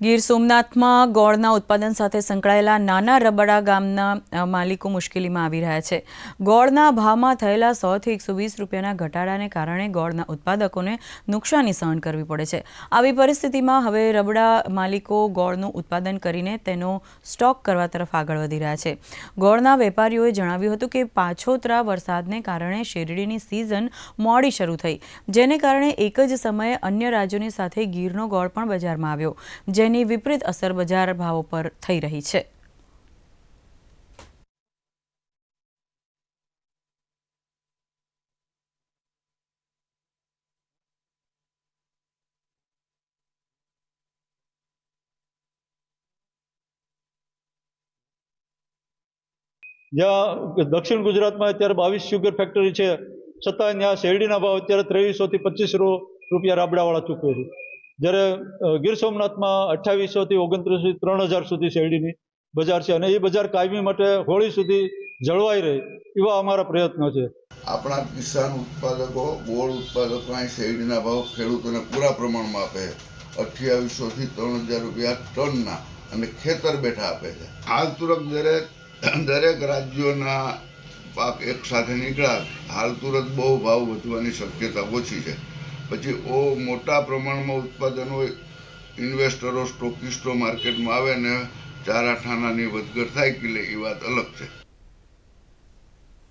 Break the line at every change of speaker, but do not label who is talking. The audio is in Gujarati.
ગીર સોમનાથમાં ગોળના ઉત્પાદન સાથે સંકળાયેલા નાના રબડા ગામના માલિકો મુશ્કેલીમાં આવી રહ્યા છે. ગોળના ભાવમાં થયેલા સોથી એકસો વીસ રૂપિયાના ઘટાડાને કારણે ગોળના ઉત્પાદકોને નુકસાની સહન કરવી પડે છે. આવી પરિસ્થિતિમાં હવે રબડા માલિકો ગોળનું ઉત્પાદન કરીને તેનો સ્ટોક કરવા તરફ આગળ વધી રહ્યા છે. ગોળના વેપારીઓએ જણાવ્યું હતું કે પાછોતરા વરસાદને કારણે શેરડીની સિઝન મોડી શરૂ થઈ. જેને કારણે એક જ સમયે અન્ય રાજ્યોની સાથે ગીરનો ગોળ પણ બજારમાં આવ્યો. જેની વિપરીત અસર બજાર ભાવો પર થઈ રહી છે.
જ્યાં દક્ષિણ ગુજરાતમાં અત્યારે બાવીસ શુગર ફેક્ટરી છે. છતાં ત્યાં શેરડીના ભાવ અત્યારે ત્રેવીસો થી પચીસ રૂપિયા રાબડાવાળા ચૂકવે છે. જ્યારે ગીર સોમનાથમાં અઠ્ઠાવીસો થી ઓગણત્રીસ ત્રણ હજાર સુધી શેરડીની બજાર છે અને એ બજાર કાયમી માટે હોળી સુધી જળવાઈ રહે એવા અમારા પ્રયત્નો છે.
આપણા કિસાન ઉત્પાદકો ગોળ ઉત્પાદકો અહીં શેરડીના ભાવ ખેડૂતોને પૂરા પ્રમાણમાં આપે અઠ્યાવીસોથી ત્રણ હજાર રૂપિયા ટનના અને ખેતર બેઠા આપે છે. હાલ તુરંત દરેક દરેક રાજ્યોના પાક એક સાથે નીકળ્યા, હાલ તુરંત બહુ ભાવ વધવાની શક્યતા ઓછી છે. પછી ઓ મોટા પ્રમાણમાં ઉત્પાદન હોય ઇન્વેસ્ટરો, સ્ટોકિસ્ટો માર્કેટમાં આવે ને ચાર આઠાનાની વધઘટ થાય કે લે, એ વાત અલગ છે.